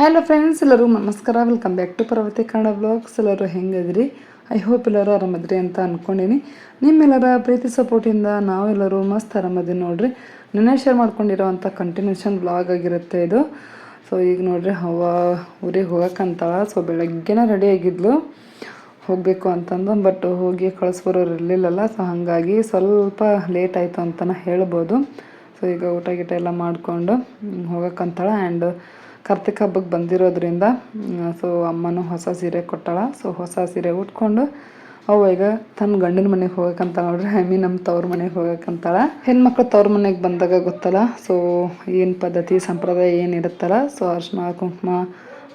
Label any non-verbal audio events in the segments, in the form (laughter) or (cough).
Hello friends ಎಲ್ಲರೂ ನಮಸ್ಕಾರ. Welcome back to Parvati Kannada blogs ಎಲ್ಲರೂ ಹೆಂಗದ್ರಿ? ಐ ಹೋಪ್ ಎಲ್ಲರೂ ಆರಾಮದ್ರಿ ಅಂತ ಅಂದ್ಕೊಂಡೀನಿ ನಿಮ್ಮೆಲ್ಲರ ಪ್ರೀತಿ ಸಪೋರ್ಟಿಂದ ನಾವೆಲ್ಲರೂ ಮಸ್ತ್ ಆರಾಮದಿ ನೋಡ್ರಿ. ನಿನ್ನೆ ಶೇರ್ ಮಾಡ್ಕೊಂಡಿರೋವಂಥ ಕಂಟಿನ್ಯೂಷನ್ ಬ್ಲಾಗ್ ಆಗಿರುತ್ತೆ ಇದು. ಸೊ ಈಗ ನೋಡ್ರಿ, ಹವ ಊರಿಗೆ ಹೋಗಕ್ಕಂತಾಳ. ಸೊ ಬೆಳಗ್ಗೆನೇ ರೆಡಿ ಆಗಿದ್ಲು. ಹೋಗಬೇಕು ಅಂತಂದು ಬಟ್ ಹೋಗಿ ಕಳಿಸ್ಬರೋರು ಇರಲಿಲ್ಲಲ್ಲ. ಸೊ ಹಾಗಾಗಿ ಸ್ವಲ್ಪ ಲೇಟ್ ಆಯಿತು ಅಂತಲೇ ಹೇಳ್ಬೋದು. ಸೊ ಈಗ ಊಟ ಗೀಟ ಎಲ್ಲ ಮಾಡಿಕೊಂಡು ಹೋಗಕ್ಕಂತಾಳ. ಆ್ಯಂಡ್ ಕಾರ್ತಿಕ್ ಹಬ್ಬಕ್ಕೆ ಬಂದಿರೋದ್ರಿಂದ ಸೊ ಅಮ್ಮನೂ ಹೊಸ ಸೀರೆ ಕೊಟ್ಟಾಳ. ಸೊ ಹೊಸ ಸೀರೆ ಉಟ್ಕೊಂಡು ಅವ ಈಗ ತನ್ನ ಗಂಡನ ಮನೆಗೆ ಹೋಗಕ್ಕಂತ ನೋಡ್ರಿ, ಐ ಮೀನ್ ನಮ್ಮ ತವ್ರ ಮನೆಗೆ ಹೋಗಕ್ಕಂತಾಳ ಹೆಣ್ಮಕ್ಳು ತವ್ರ ಮನೆಗೆ ಬಂದಾಗ ಗೊತ್ತಲ್ಲ ಸೊ ಏನು ಪದ್ಧತಿ, ಸಂಪ್ರದಾಯ ಏನಿರುತ್ತಲ್ಲ ಸೊ ಅರ್ಶಿನ ಕುಂಕುಮ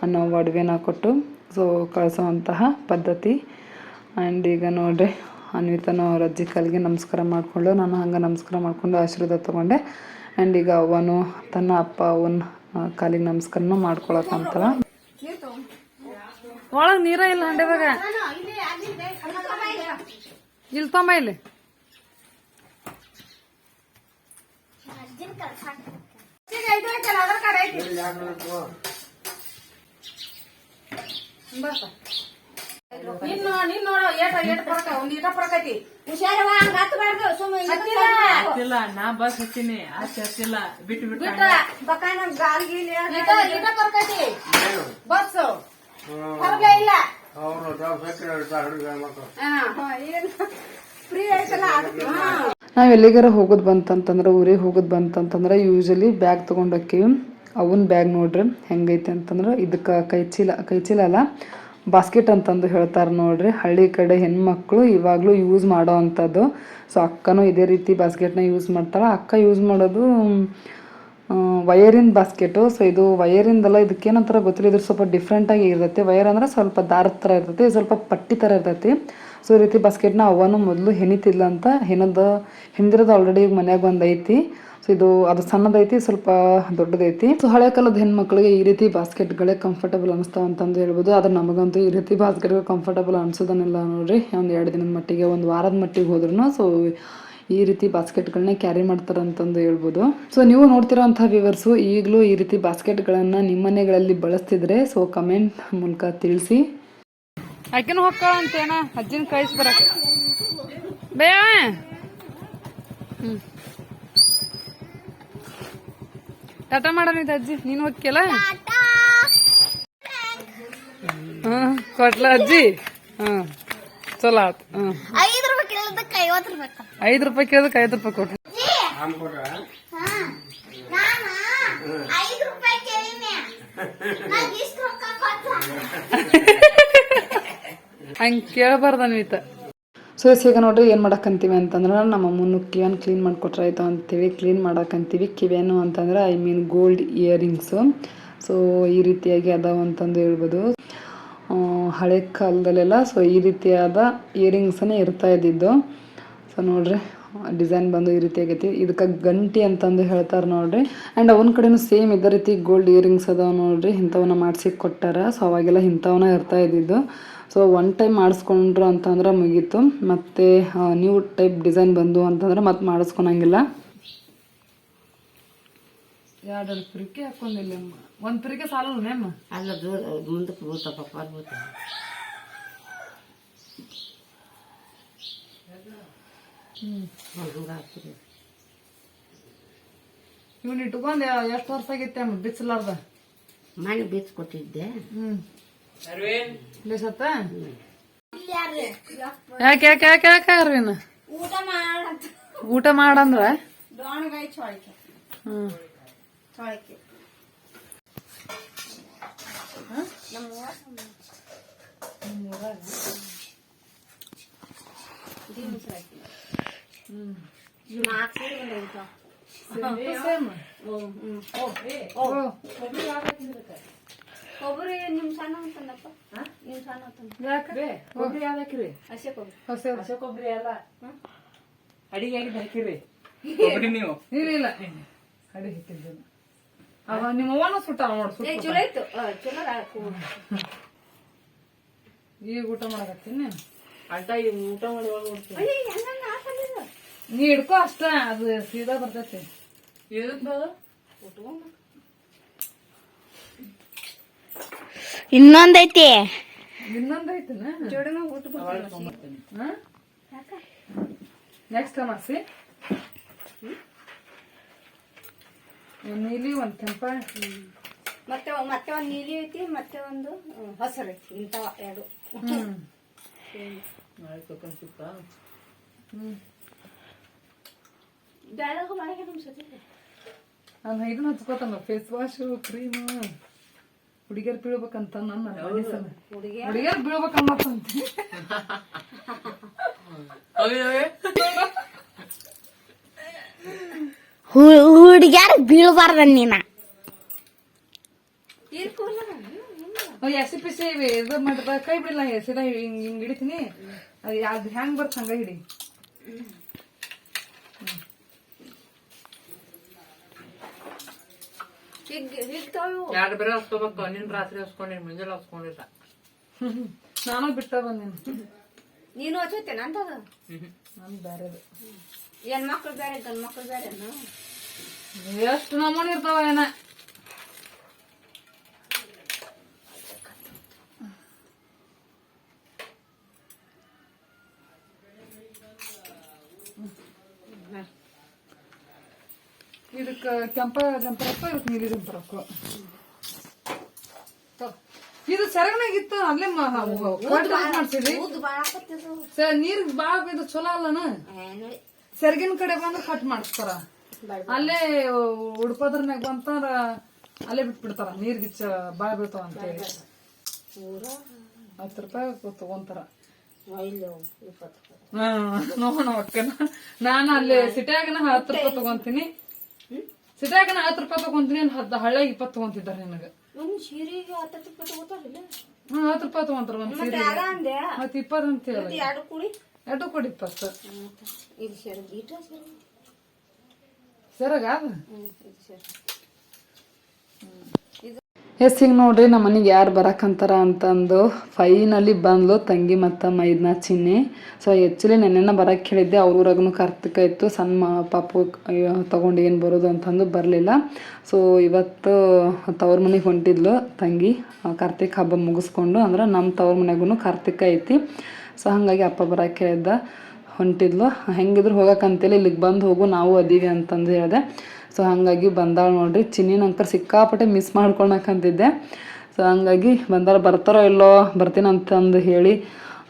ಅನ್ನೋ ಒಡವೆನ ಕೊಟ್ಟು ಸೊ ಕಳಿಸುವಂತಹ ಪದ್ಧತಿ. ಆ್ಯಂಡ್ ಈಗ ನೋಡ್ರಿ, ಅನ್ವಿತನೂ ಅವ್ರ ಅಜ್ಜಿ ಕಾಲಿಗೆ ನಮಸ್ಕಾರ ಮಾಡಿಕೊಂಡು, ನಾನು ಹಂಗೆ ನಮಸ್ಕಾರ ಮಾಡಿಕೊಂಡು ಆಶೀರ್ವಾದ ತೊಗೊಂಡೆ. ಆ್ಯಂಡ್ ಈಗ ಅವನು ತನ್ನ ಅಪ್ಪ ಅವನ ಕಾಲಿಗೆ ನಮಸ್ಕಾರನೂ ಮಾಡ್ಕೊಳಕ್ಕಂತಾಳ ಒಳಗೆ ನೀರ ಇಲ್ಲ ಹಂಡೆದಾಗ ಇಲ್ಲಿ ತೊಂಬ ಇಲ್ಲಿ. ನೀನ್ ನೀನ್ ನೋಡು ಏಟ ಏಟ ಪರಕ ಒಂದ್ ಈಟ ಪರಕೈತಿ ಹುಷಾರವ ಹಂಗ ಹತ್ಬಾರ್ದು ಸುಮ್ಮನೆ ಹತ್ತಿಲ್ಲ. ನಾ ಬಸ್ ಹತ್ತೀನಿ ಆಚೆ ಹತ್ತಿಲ್ಲ ಬಿಟ್ಟು ಬಿಟ್ಟು ಬಿಟ್ಟ ಬಕಾನ ಗಾಲ್ ಗೀಲ್ ಈಟ ಈಟ ಪರಕೈತಿ ಬಸ್ ಹೊರಗೆ ಇಲ್ಲ? ಫ್ರೀ ಆಯ್ತಲ್ಲ ಅದಕ್ಕೆ ನಾವು ಎಲ್ಲಿಗಾರ ಹೋಗೋದು ಬಂತಂತಂದ್ರೆ ಊರಿಗೆ ಹೋಗೋದು ಬಂತಂತಂದ್ರೆ ಯೂಶಲಿ ಬ್ಯಾಗ್ ತೊಗೊಂಡು ಹೋಕ್ಕೀವಿ. ಅವನ ಬ್ಯಾಗ್ ನೋಡ್ರಿ ಹೆಂಗೈತೆ ಅಂತಂದ್ರೆ ಇದಕ್ಕೆ ಕೈ ಚೀಲ ಕೈ ಚೀಲ ಅಲ್ಲ. ಬಾಸ್ಕೆಟ್ ಅಂತಂದು ಹೇಳ್ತಾರೆ ನೋಡ್ರಿ. ಹಳ್ಳಿ ಕಡೆ ಹೆಣ್ಮಕ್ಳು ಇವಾಗಲೂ ಯೂಸ್ ಮಾಡೋ ಅಂಥದ್ದು. ಸೊ ಅಕ್ಕನೂ ಇದೇ ರೀತಿ ಬಾಸ್ಕೆಟ್ನ ಯೂಸ್ ಮಾಡ್ತಾಳೆ. ಅಕ್ಕ ಯೂಸ್ ಮಾಡೋದು ವಯರಿನ ಬಾಸ್ಕೆಟು ಸೊ ಇದು ವಯರಿಂದಲ್ಲ ಇದಕ್ಕೇನಂತಾರ ಗೊತ್ತಿಲ್ಲ. ಇದ್ರ ಸ್ವಲ್ಪ ಡಿಫ್ರೆಂಟಾಗಿ ಇರ್ತೈತಿ. ವಯರ್ ಅಂದ್ರೆ ಸ್ವಲ್ಪ ದಾರದ ಥರ ಇರ್ತೈತಿ. ಸ್ವಲ್ಪ ಪಟ್ಟಿ ಥರ ಇರ್ತೈತಿ. ಸೊ ಈ ರೀತಿ ಬಾಸ್ಕೆಟ್ನ ಅವನು ಮೊದಲು ಹೆಣಿತಿಲ್ಲ ಅಂತ ಹೆಣದ ಹಿಂದಿರೋದು ಆಲ್ರೆಡಿ ಮನ್ಯಾಗ ಒಂದು ಸೊ ಇದು ಅದು ಸಣ್ಣದೈತಿ, ಸ್ವಲ್ಪ ದೊಡ್ಡದೈತಿ. ಸೊ ಹಳೆ ಕಾಲದ ಹೆಣ್ಮಕ್ಳಿಗೆ ಈ ರೀತಿ ಬಾಸ್ಕೆಟ್ಗಳೇ ಕಂಫರ್ಟಬಲ್ ಅನಿಸ್ತಾವ ಅಂತಂದು ಹೇಳ್ಬೋದು. ಆದ್ರೆ ನಮಗಂತೂ ಈ ರೀತಿ ಬಾಸ್ಕೆಟ್ಗಳು ಕಂಫರ್ಟಬಲ್ ಅನ್ಸೋದನ್ನೆಲ್ಲ ನೋಡ್ರಿ. ಒಂದು ಎರಡು ದಿನದ ಮಟ್ಟಿಗೆ, ಒಂದು ವಾರದ ಮಟ್ಟಿಗೆ ಹೋದ್ರೂ ಸೊ ಈ ರೀತಿ ಬಾಸ್ಕೆಟ್ಗಳನ್ನ ಕ್ಯಾರಿ ಮಾಡ್ತಾರೆ ಅಂತಂದು ಹೇಳ್ಬೋದು. ಸೊ ನೀವು ನೋಡ್ತಿರೋಂಥ ವಿವರ್ಸು ಈಗಲೂ ಈ ರೀತಿ ಬಾಸ್ಕೆಟ್ಗಳನ್ನು ನಿಮ್ಮ ಮನೆಗಳಲ್ಲಿ ಬಳಸ್ತಿದ್ರೆ ಸೊ ಕಮೆಂಟ್ ಮೂಲಕ ತಿಳಿಸಿ. ಆಕಿನ ಅಂತ ಅಂತೇನ? ಅಜ್ಜಿನ ಕಳಿಸ್ಬರ ಬೇ ಹ್ಮ್. ಟಾಟಾ ಮಾಡೋಣ ಅಜ್ಜಿ. ನೀನು ಹೋಗ್ಕೆಲ್ಲ ಹಾ ಕೊಟ್ಲ ಅಜ್ಜಿ. ಹಾ ಚಲೋ ಆತ್. ಹ್ಮ್. ಐದು ರೂಪಾಯಿ ಕೇಳಿದಕ್ಕೆ ಐವತ್ತು ರೂಪಾಯಿ ಐದು ರೂಪಾಯಿ ಕೇಳಿದಕ್ಕೆ ಐದು ರೂಪಾಯಿ ಕೊಟ್ರು. ಐದು ಹಂಗೆ ಕೇಳಬಾರ್ದು ಅನ್ವಿತ. ಸೊ ಈಗ ನೋಡ್ರಿ ಏನು ಮಾಡಕ್ಕಂತೀವಿ ಅಂತಂದ್ರೆ, ನಮ್ಮ ಅಮ್ಮನ ಕಿವಿಯನ್ನು ಕ್ಲೀನ್ ಮಾಡಿಕೊಟ್ರೆ ಆಯ್ತು ಅಂತೇಳಿ ಕ್ಲೀನ್ ಮಾಡಕ್ಕಂತೀವಿ ಕಿವಿಯನ್ನು ಅಂತಂದ್ರೆ I mean gold earrings so ಈ ರೀತಿಯಾಗಿ ಅದಾವ ಅಂತಂದು ಹೇಳ್ಬೋದು. ಹಳೆ ಕಾಲದಲ್ಲೆಲ್ಲ ಸೊ ಈ ರೀತಿಯಾದ ಇಯರಿಂಗ್ಸನ್ನೇ ಇರ್ತಾ ಇದ್ದಿದ್ದು. ಸೊ ನೋಡ್ರಿ ಡಿಸೈನ್ ಬಂದು ಈ ರೀತಿ ಆಗೈತಿ. ಇದಕ್ಕೆ ಗಂಟಿ ಅಂತಂದು ಹೇಳ್ತಾರೆ ನೋಡ್ರಿ. ಆ್ಯಂಡ್ ಅವನ ಕಡೆನೂ ಸೇಮ್ ಇದೇ ರೀತಿ ಗೋಲ್ಡ್ ಇಯರಿಂಗ್ಸ್ ಅದಾವ ನೋಡ್ರಿ. ಇಂಥವನ್ನ ಮಾಡಿಸಿ ಕೊಟ್ಟಾರ. ಸೊ ಅವಾಗೆಲ್ಲ ಇಂಥವನ್ನ ಇರ್ತಾ ಇದ್ದಿದ್ದು. ಸೊ ಒನ್ ಟೈಮ್ ಮಾಡಿಸ್ಕೊಂಡ್ರು ಅಂತಂದ್ರೆ ಮುಗೀತು. ಮತ್ತು ನ್ಯೂ ಟೈಪ್ ಡಿಸೈನ್ ಬಂದು ಅಂತಂದ್ರೆ ಮತ್ತೆ ಮಾಡಿಸ್ಕೊಳಂಗಿಲ್ಲ. ಎರಡು ಪಿರಿಕೆ ಹಾಕೊಂಡಿಲ್ಲ ಒಂದು ಪಿರಿಕೆ ಸಾಲಲ್ಲ ನೇಮ ಅಲ್ಲ ದೂರ ಮುಂದಕ್ಕೆ ಬೀಳ್ತಾವ ಪಪ್ಪ ಬೀಳ್ತಾವ ಇವ್ನ ಇಟ್ಕೊಂಡು ಎಷ್ಟು ವರ್ಷ ಆಗಿತ್ತೆ ಅಮ್ಮ ಬಿಚ್ಚಲಾರ್ದ ಮನೆ ಬೀಚ್ ಕೊಟ್ಟಿದ್ದೆ ಹ್ಮ್. ಲೇಸತ್ತ ಯಾಕೆ ಯಾಕೆ ಯಾಕೆ ಯಾಕೆ ಅರ್ವಿನ ಊಟ ಮಾಡಂತ ಊಟ ಮಾಡಂದ್ರ ಡೋಣಗಾಯಿ ಚೊಳಕೆ ಹ್ಮ್ ಕೊಬ್ಬರಿ ನಿಮ್ ಸಣ್ಣ ಅಂತಂದಪ್ಪ. ನಿಮ್ ಸಣ್ಣ ಕೊಬ್ಬರಿ ಹಸಿ ಕೊಬ್ಬರಿ ಹಸಿ ಹಸಿ ಕೊಬ್ಬರಿ ಅಲ್ಲ. ಅಡಿಗೆ ಆಗಿ ಹಾಕಿರಿ. ಕೊಬ್ಬರಿ ನೀವು. ಇಲ್ಲ ಅವ ನಿಮ್ಮ ಅವ್ವನ ನೋಡು ಸುಟ್ಟು ಚಲೋ ಇತ್ತು ಆ, ಚಲೋ ಆಯ್ತು. ಈಗ ಊಟ ಮಾಡಕತ್ತೀನಿ ಅಡ್ಡ ಈ ಊಟ ಮಾಡಿ? ನೀ ಹಿಡ್ಕೋ ಅಷ್ಟ ಅದು ಸೀದಾ ಬರ್ತೈತಿ. ಇದಕ್ಕೆ ಉಟ್ಕೊಂಡ್ ಇನ್ನೊಂದೈತಿ. ನೆಕ್ಸ್ಟ್ ಒಂದ್ ನೀಲಿ ಒಂದ್ ಕೆಂಪ. ಮತ್ತೆ ಮತ್ತೆ ಒಂದು ನೀಲಿ ಐತಿ ಮತ್ತೆ ಒಂದು ಹಸಿರು ಐತಿ. ಇಂಥವ ಎರಡು. ಇದನ್ನ ಹಚ್ಕೋತಾನ ಫೇಸ್ ವಾಶು ಕ್ರೀಮ್ ಹುಡುಗಿಯರ್ ಬೀಳ್ಬೇಕಂತ ನನ್ನ ಹುಡುಗಿಯರ್? ಬೀಳ್ಬೇಕಂತ ಹುಡುಗಿಯರ್ ಬೀಳ್ಬಾರ್ದ ನೀನ. ಎಸಿ ಪಿಸಿ ಇದು ಮಾಡ್ದ ಕೈ ಬಿಡಲ್ಲ ಎಸಿದ ಹಿಂಗ್ ಹಿಂಗ್ ಹಿಡಿತೀನಿ. ಅದು ಯಾವ್ದು ಹೆಂಗ್ ಬರ್ತ ಹಂಗ ಹಿಡಿ. ಎರಡು ಬೇರೆ ಹಸ್ಕೋಬೇಕು? ನಿನ್ ರಾತ್ರಿ ಹಸ್ಕೊಂಡಿ ಮುಂಜಾನೆ ಹಸ್ಕೊಂಡಿಲ್ಲ. (laughs) ನಾನು ಬಿಟ್ಟ ಬಂದೇನಿ. ನೀನು ಹಚ್ಚುತ್ತೇನ ಅಂತದ ನಾನು ಬೇರೆದು. ಹೆಣ್ಮಕ್ಳು ಬೇರೆ ಗಂಡ್ ಮಕ್ಳು ಬೇರೆ ಎಷ್ಟು ನಮೂನಿ ಇರ್ತಾವ ಏನ? ಇದಕ್ಕ ಕೆಂಪ ಜಂಪರಪ್ಪ ಇದಕ್ ನೀಲಿ ಜಂಪರಪ್ಪ ಇದು ಸೆರಗನಾಗಿತ್ತು ಅಲ್ಲೇ ಮಾಡ್ಸಿದ್ರಿ ನೀರ್ ಬಾಳ ಇದು ಚಲೋ ಅಲ್ಲನ ಸೆರಗಿನ ಕಡೆ ಬಂದ್ರೆ ಕಟ್ ಮಾಡಿಸ್ತಾರ ಅಲ್ಲೇ ಉಡ್ಪದ್ರನ್ಯಾಗ ಬಂತಾರ ಅಲ್ಲೇ ಬಿಟ್ಬಿಡ್ತಾರ ನೀರ್ ಗಿಚ್ಚ ಬಾಳ ಬೀಳ್ತಾವ ಅಂತ ಹೇಳಿ ಹತ್ತು ರೂಪಾಯಿ ತಗೊಂತಾರ ನೋಡೋಣ ನಾನು ಅಲ್ಲೇ ಸಿಟ್ಯಾಗನ ಹತ್ತು ರೂಪಾಯಿ ತಗೊಂತೀನಿ ಸಿಟ್ಯಾಗನ ಹತ್ತು ರೂಪಾಯಿ ತಗೊಂತೀನಿ ಹತ್ತು ಹಳ್ಳ ಇಪ್ಪತ್ತು ತಗೊಂತಿದ್ದಾರೆ ನಿನಗೆ. ಒಂದ್ ಸೀರೆಗೆ ಹತ್ತತ್ತು ರೂಪಾಯಿ ತಗೋತಾರಿಲ್ಲ? ಹ್ಮ್ ಹತ್ತು ರೂಪಾಯಿ ತಗೊಂತಾರ ಒಂದ್ ಸೀರೆ ಮತ್ ಇಪ್ಪತ್ತು ಅಂತ ಹೇಳಿ. ಎರಡು ಕೂಡಿ? ಎರಡು ಕೊಡಿ ಇಪ್ಪತ್ತು. ಇದು ಸೇರು ಈಟ ಸೇರು ಸೆರಗ ಅದು ಎಸ್, ಹಿಂಗೆ ನೋಡ್ರಿ, ನಮ್ಮ ಮನೆಗೆ ಯಾರು ಬರಕಂತಾರ ಅಂತಂದು ಫೈನಲಿ ಬಂದ್ಲು ತಂಗಿ ಮತ್ತು ಮೈದ್ನ ಚಿನ್ನಿ. ಸೊ ಆ್ಯಕ್ಚುಲಿ ನೆನ್ನೆನ ಬರಕ್ಕೆ ಹೇಳಿದ್ದೆ, ಅವ್ರ ಊರಾಗೂ ಕಾರ್ತಿಕ ಇತ್ತು ಸಣ್ಣ ಪಾಪು ತೊಗೊಂಡು ಏನು ಬರೋದು ಅಂತಂದು ಬರಲಿಲ್ಲ. ಸೊ ಇವತ್ತು ತವ್ರ ಮನೆಗೆ ಹೊಂಟಿದ್ಲು ತಂಗಿ ಕಾರ್ತಿಕ ಹಬ್ಬ ಮುಗಿಸ್ಕೊಂಡು. ಅಂದ್ರೆ ನಮ್ಮ ತವ್ರ ಮನೆಗೂ ಕಾರ್ತಿಕ ಐತಿ. ಸೊ ಹಾಗಾಗಿ ಅಪ್ಪ ಬರಕ್ಕೆ ಹೇಳಿದ್ದ ಹೊಂಟಿದ್ಲು. ಹೆಂಗಿದ್ರು ಹೋಗಕ್ಕಂತೇಳಿ ಇಲ್ಲಿಗೆ ಬಂದು ಹೋಗು, ನಾವು ಅದೀವಿ ಅಂತಂದು ಹೇಳಿದೆ. ಸೊ ಹಾಗಾಗಿ ಬಂದಾಳ ನೋಡ್ರಿ. ಚಿನ್ನಿನ ಅಂಕರ್ ಸಿಕ್ಕಾಪಟ್ಟೆ ಮಿಸ್ ಮಾಡ್ಕೊಳಕಂತಿದ್ದೆ ಸೊ ಹಂಗಾಗಿ ಬಂದಾರ ಬರ್ತಾರೋ ಇಲ್ಲೋ ಬರ್ತೀನಿ ಅಂತಂದು ಹೇಳಿ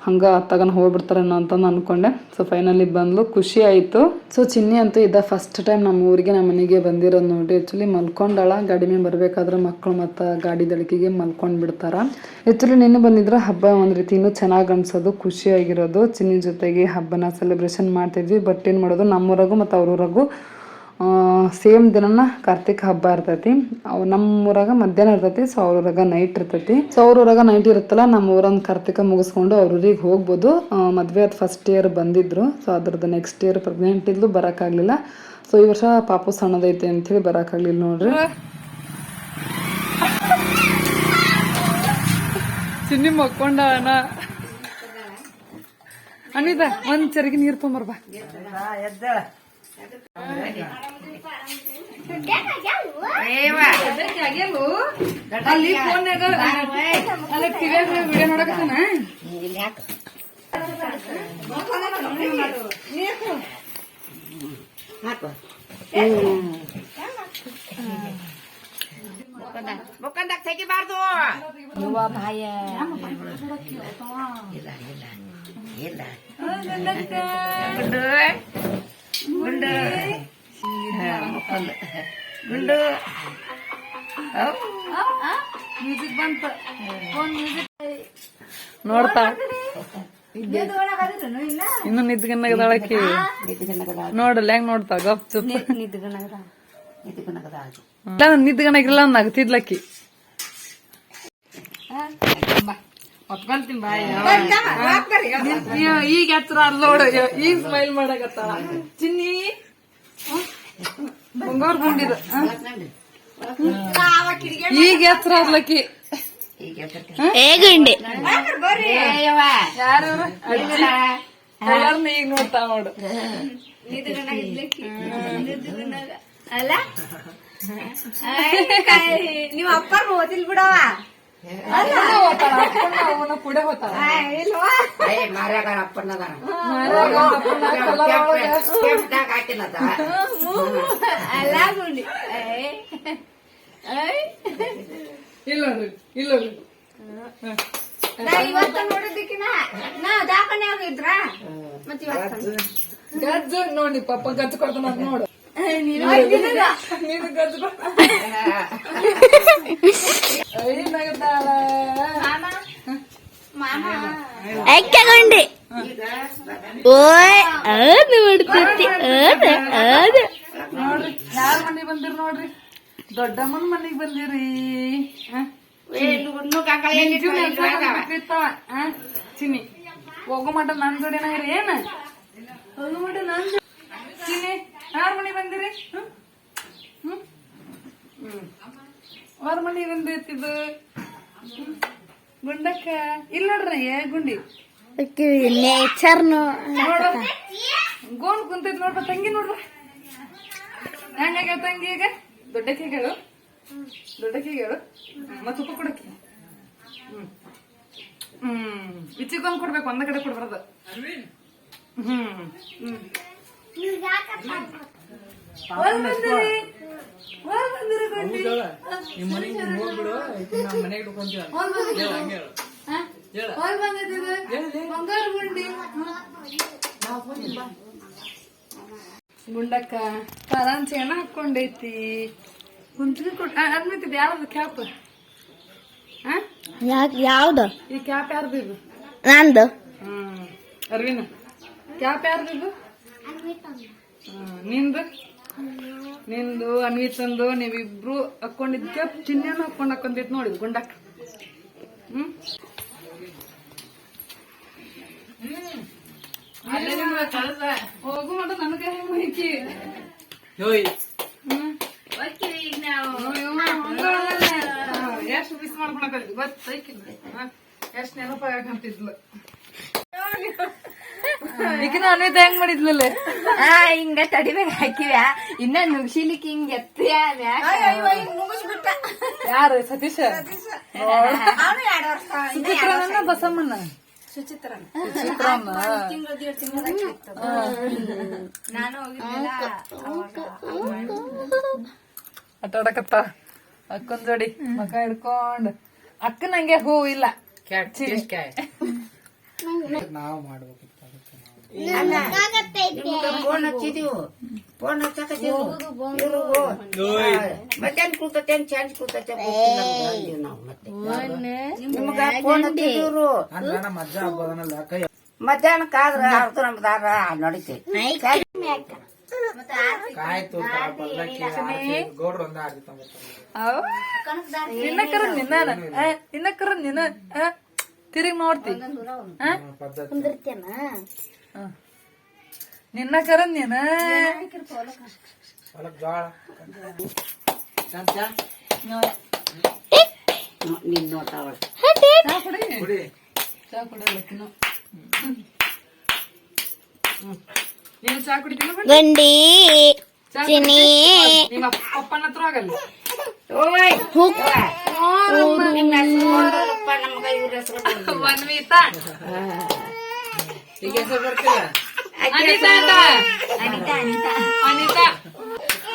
ಹಂಗೆ ಅತ್ತಾಗನ ಹೋಗ್ಬಿಡ್ತಾರೇನೋ ಅಂತಂದು ಅನ್ಕೊಂಡೆ. ಸೊ ಫೈನಲಿ ಬಂದ್ಲು. ಖುಷಿ ಆಯಿತು. ಸೊ ಚಿನ್ನಿ ಅಂತೂ ಇದ್ದ ಫಸ್ಟ್ ಟೈಮ್ ನಮ್ಮ ಊರಿಗೆ ನಮ್ಮ ಮನೆಗೆ ಬಂದಿರೋದು ನೋಡಿ ಆ್ಯಕ್ಚುಲಿ ಮಲ್ಕೊಂಡಾಳ. ಗಾಡಿ ಮೇಲೆ ಬರಬೇಕಾದ್ರೆ ಮಕ್ಕಳು ಮತ್ತು ಗಾಡಿ ದಳಕಿಗೆ ಮಲ್ಕೊಂಡು ಬಿಡ್ತಾರೆ. ಆ್ಯಕ್ಚುಲಿ ನಿನ್ನೆ ಬಂದಿದ್ರೆ ಹಬ್ಬ ಒಂದು ರೀತಿ ಇನ್ನೂ ಚೆನ್ನಾಗಿ ಅನ್ಸೋದು ಖುಷಿಯಾಗಿರೋದು ಚಿನ್ನಿ ಜೊತೆಗೆ ಹಬ್ಬನ ಸೆಲೆಬ್ರೇಷನ್ ಮಾಡ್ತಿದ್ವಿ. ಬಟ್ ಏನು ಮಾಡೋದು? ನಮ್ಮೂರಾಗೂ ಮತ್ತು ಅವ್ರೂರಾಗೂ ಸೇಮ್ ದಿನನ ಕಾರ್ತಿಕ ಹಬ್ಬ ಇರ್ತೈತಿ. ಅವ್ ನಮ್ಮ ಊರಾಗ ಮಧ್ಯಾಹ್ನ ಇರ್ತೈತಿ ಸೊ ಅವ್ರ ಊರಾಗ ನೈಟ್ ಇರ್ತೈತಿ. ಸೊ ಅವ್ರ ಊರಾಗ ನೈಟ್ ಇರುತ್ತಲ್ಲ ನಮ್ಮ ಊರೊಂದು ಕಾರ್ತಿಕ ಮುಗಿಸ್ಕೊಂಡು ಅವ್ರ ಊರಿಗೆ ಹೋಗ್ಬೋದು. ಮದುವೆ ಅದು ಫಸ್ಟ್ ಇಯರ್ ಬಂದಿದ್ರು. ಸೊ ಅದ್ರದ್ದು ನೆಕ್ಸ್ಟ್ ಇಯರ್ ಪ್ರೆಗ್ನೆಂಟ್ ಇದ್ಲು ಬರೋಕ್ಕಾಗಲಿಲ್ಲ ಸೊ ಈ ವರ್ಷ ಪಾಪು ಸಣ್ಣದೈತೆ ಅಂಥೇಳಿ ಬರೋಕ್ಕಾಗಲಿಲ್ಲ ನೋಡ್ರಿ. ಚಿನ್ನಿ ಮಕ್ಕೊಂಡ ಅನಿತಾ ಅನಿದ ಒಂದ್ ಚರಿಗೆ ನೀರು ತೊಂಬರ್ಬಾ ಅಲ್ಲಿ ಫೋನ್ಯಾಗ ಅಲ್ಲಿ ಟಿವಿಯಾಗ ವಿಡಿಯೋ ನೋಡಕತ್ತಾನ ಮುಖಂದಾಗ ತೆಗಿಬಾರ್ದು ಗುಂಡು ಗುಂಡು. ಗುಂಡು. ಮ್ಯೂಸಿಕ್ ಬಂತ. ಫೋನ್ ಮ್ಯೂಸಿಕ್ ನೋಡ್ತಾ. ಇನ್ನು ನಿದ್ಗನ್ನಗದಾಳಕಿ ನೋಡಲ್ಲ ಹೆಂಗ್ ನೋಡ್ತಾ ಗಪ್ ಚುಪ್. ನಿದ್ಗಣಗಿಲ್ಲ ನಗ್ತಿದ್ಲಕ್ಕಿ ಒಪ್ಕೊಂತೀನಿ ಬಾಯ್. ಈಗ ಹತ್ರ ನೋಡು. ಈಗ ಸ್ಮೈಲ್ ಮಾಡಕತ್ತ. ಚಿನ್ನಿ. ಬಂಗಾರ ಗುಂಡಿದ ಈಗ ಹತ್ರ ಆದ್ಲಕ್ಕಿ ಏ ಗಂಡಿ. ಯಾರು? ಈಗ ನೋಡ್ತಾ ನೋಡು. ಅಲ್ಲ? ನೀವ್ ಅಪ್ಪ ಓದಿಲ್ ಬಿಡವ ಇಲ್ಲ ಇಲ್ಲ ನಾ ಇವತ್ತ ನೋಡಿದ್ದಕ್ಕಿನ ನಾ ದಾಖನ್ಯಾಗ ಇದ್ರ? ಮತ್ತೆ ಇವತ್ತ ಗಜ್ಜು. ನೋಡಿ ಪಾಪ ಗಜ್ಜು ಕೊಡ್ತಾನ ನೋಡು. ನೀನು ಗಜ್ಜು ಕೊಡ್ತಾನ ಐ ನಗದಾಳ ಮಾಮ ಮಾಮ ಎಕ್ಕಗೊಂಡಿ ಓಯ್ ಅದು ಬಿಡ್ತೈತಿ ಅದ ಅದ ನೋಡ್ರಿ ಯಾರ ಮನೆಗ್ ಬಂದಿರಿ ನೋಡ್ರಿ ದೊಡ್ಡಮ್ಮನ ಮನೆಗ್ ಬಂದಿರಿ ಹ? ನಿನ್ ಜೀವ್ನ ಎಷ್ಟ್ ಆಗ್ಬಿಟ್ಟಿರ್ತಾವ, ಹ? ಚಿನ್ನಿ ಹೋಗೋ ಮಟ ನನ್ ಜೋಡಿನ ಇರಿ ಏನ ಹೋಗೋ ಮಟ ನನ್ ಜೋ- ಚಿನ್ನಿ ಯಾರ ಮನೆ ಬಂದಿರಿ? ಹ್ಮ್? ಹ್ಮ್? ಹ್ಮ್. ಅವ್ರ ಮನೆ ಬಂದಿರ್ತಿದ್ದು ಇದು ಗುಂಡಕ್ಕ? ಇಲ್ಲ ನೋಡ್ರಿ ಏ ಗುಂಡಿ. ನೇಚರ್ ಗೋಣ್ ಕುಂತೈತ್ ನೋಡ್ಬ ತಂಗಿ ನೋಡ್ರ. ಹೆಂಗಾಗ್ಯಾವ ತಂಗಿ ಈಗ? ದೊಡ್ಡಕ್ಕೆ ಹೇಳು ದೊಡ್ಡಕ್ಕೆ ಹೇಳು ಮತ್ತೆ ಉಪ್ಪು ಕೊಡಕ್ಕೆ? ಹ್ಮ್. ಹ್ಮ್. ಇಚ್ಚಿಗೊಂದ್ ಕೊಡ್ಬೇಕು ಒಂದ ಕಡೆ ಕೊಡ್ಬಾರ್ದು ಹ್ಮ್. ಹ್ಮ್. ಹೊಲ್ ಬಂದಿರಿ. ಹೊಲ್ ಬಂದಿರಿ ಗಂಡಿ. ನಿಮ್ ಮನೆಗೆ ಹೋಗ್ಬಿಡು. ಈಕಿನ್ ನಮ್ ಮನೆಗೆ ಇಟ್ಕೊಂತೀವಿ ಹಂಗೆ ಹೇಳು. ಹೇಳು. ಬಂಗಾರ ಗುಂಡಿ. ಗುಂಡಕ್ಕ ಕರಾಂಚಿ ಏನ ಹಾಕೊಂಡೈತಿ ಕುಂತ್ರಿ ಕೊಟ್ ಅನ್ಮಿತಿದ್ ಯಾವ್ದು ಕ್ಯಾಪ್? ಯಾಕ್ ಯಾವ್ದು? ಈ ಕ್ಯಾಪ್ ಯಾರ್ದು ಇದು? ನಂದು. ಹ್ಮ್. ಅರ್ವಿನ ಕ್ಯಾಪ್ ಯಾರ್ದು ಇದು? ನಿಂದು? ನಿಂದು ಅನ್ವಿತಂದು ನೀವಿಬ್ರು ಹಾಕೊಂಡಿದ್ಕೆ ಕ್ಯಾಪ್ ಹಾಕೊಂಡು ಹಾಕೊಂಡ್ ಹಾಕೊಂಡೈತಿ ನೋಡಿದ್ ಗುಂಡಕ್ಕ ಹ್ಮ್. ಹೋಗು ಮಟ ನನಗೆ ಮೈಕಿ ಯೋಯ್. ಹ್ಮ್? ಎಷ್ಟು ಮಿಸ್ ಮಾಡ್ಕೊಳಕ್ ಗೊತ್ತೈಕಿಲ್ಲ. ಎಷ್ಟು ನೆನಪಾಗಂತಿದ್ಲು (laughs) ಈಗಿನ ಅನ್ವಿತ ಹೆಂಗ್ ಮಾಡಿದ್ಲಲ್ಲ? ಆ ಹಿಂಗ ತಡಿಬೇಕು ಹಾಕಿವ್ಯಾ? ಇನ್ನ ನುಗ್ಸಿಲಿಕ್ಕೆ ಹಿಂಗ ಎತ್ತಿಯ ಮುಗಿಸ್ಬಿಟ್ಟ. ಯಾರು ಸತೀಶ? ಅವನು ಎರಡು ವರ್ಷ ಸುಚಿತ್ರನ ಬಸಮ್ಮನ? ಸುಚಿತ್ರನ. ಸುಚಿತ್ರನ ತಿಂಗಳು ದೇಡ್ ತಿಂಗಳು ನಾನು ಹೋಗಿದ್ದಿಲ್ಲ ಆಟ ಆಡಕತ್ತ? ಅಕ್ಕನ್ ಜೋಡಿ ಮಕ ಹಿಡ್ಕೊಂಡ್. ಅಕ್ಕನ ಹಂಗೆ ಹೂ ಇಲ್ಲ. Cat taste cat. ನಾವು ಮಾಡ್ಬೇಕಿತ್ತು ಫೋನ್ ಹಚ್ಚಿದೀವು. ಫೋನ್ ಹಚ್ಚಕತ್ತೀವು. ಯೋಯ್. ಮಧ್ಯಾಹ್ನ ಕಾದ್ರ ನಾವು ಮತ್ತೆ. ನಿಮ್ಗ ಫೋನ್ ಅರ್ಧ ನಮ್ದಾರ ತೊಂಬರ್ತಾರೆ. ನಿನ್ನ ಕರ ನಿನ್ನ ನಿನ್ನ ಕರ ನಿನ್ನ ತಿರುಗಿ ನೋಡ್ತಿ ಆ? ಪದ್ಧತಿ ಹ. ನಿನ್ನ ಕರ ನೀನ ಹೊಲಕ್ ಜೋಳ ಚಂಚ ನಿನ್ ನೋಡ್ತಾವಳ ಚಾ ಕುಡಿ ಕುಡಿ ಚಾ ಕುಡಿಯಲ್ಲಕ್ಕಿನ್ನು ನೀನು ಚಾ ಕುಡಿತೀನಿ ಗಂಡಿ ಚಿನಿ ನಿಮ್ಮ ಪಪ್ಪನ ಹತ್ರ ಆಗಲ್ಲ ಅನ್ವಿತಾ ಈಗ ಹೆಸರು ಬರ್ತಿಲ್ಲ ಅನಿತಾ. ಅನಿತಾ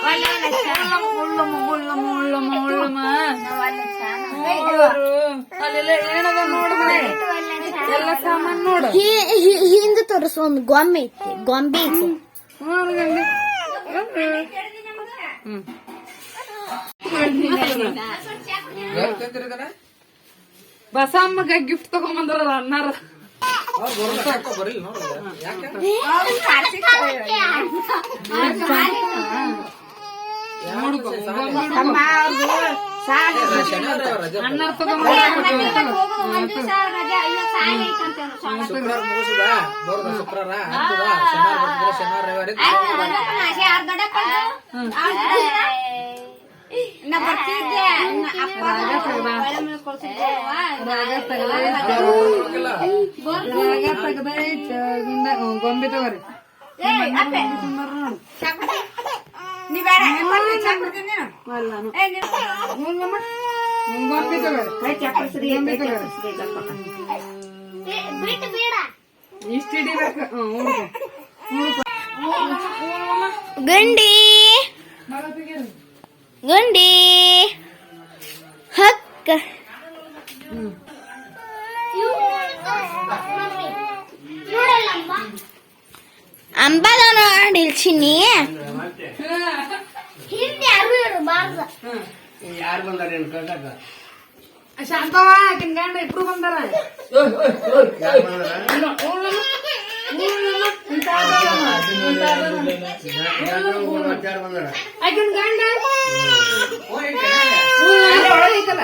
ಮನೆ ಎಲ್ಲ ಸಾಮಾನ್ ನೋಡು ಹಿಂದೆ ತೋರಿಸು ಒಂದು ಗೊಂಬೆ ಐತಿ ಗೊಂಬೆ ಐತಿ. ಹ್ಮ್ ಬಸಮ್ಮಗ ಗಿಫ್ಟ್ ತಗೊಂಬಂದ್ರ ಅನ್ನಾರ ಶನಿವಾರ ಗೊಂಬೆ ತಗೋರಿ ನೀ ಬೇಡ ಚಾ ಕುಡ್ತೀನಿ ಅಲ್ಲ ಏ, ನೀನು- ಗೊಂಬಿ ತಗೋರಿ ಕೈ ಚಪ್ಪರಿಸ್ರಿ ಕೈ ಚಪ್ಪರಿಸ್ರಿ ದಪ್ಪಕ್ಕ. ಬಿಟ್ಟು ಬೇಡ ಇಷ್ಟು ಹಿಡಿಬೇಕು ಹ್ಞೂ ಹುಡುಗ ಗಂಡಿ ಗಂಡಿ ಹಕ್ಕ ಅಂಬದ ನಿಲ್ಸಿನಿ ಹಿಂದೆ ಯಾರು ಇರಬಾರ್ದು ಯಾರು ಬಂದಾರ ಏನ್ ಕಳ್ದಾಗ ಶಾಂತವ ಆಕಿನ ಗಂಡ ಇಬ್ರು ಬಂದಾರ ಯಾರು ಬಂದಾರ ಯಾರು ಬಂದಾರ ಆಕಿನ ಗಂಡ. ಒಳಗೈತಲ್ಲ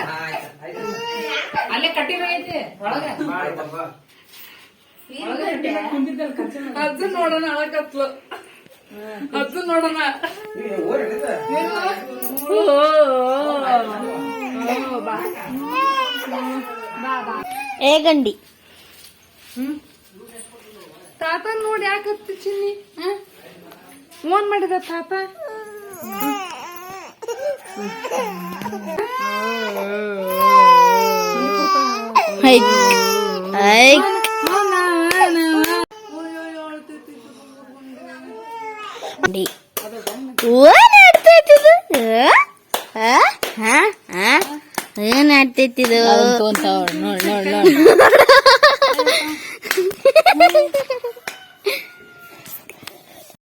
ಅಲ್ಲೇ ಕಟ್ಟಿರೈತಿ ಒಳಗ. ಅಜ್ಜನ್ ನೋಡೋಣ ಅಳಕತ್ಲು ಅಜ್ಜನ್ ನೋಡೋಣ. ಏ ಗಂಡಿ. ತಾತ ನೋಡಿ ಯಾಕತ್ತಿ ಚಿನ್ನಿ? ಫೋನ್ ಮಾಡಿದ ತಾತ? ಏನ್ ಆಡ್ತೈತಿದು ನೋಡ್ ನೋಡ್ ನೋಡ್.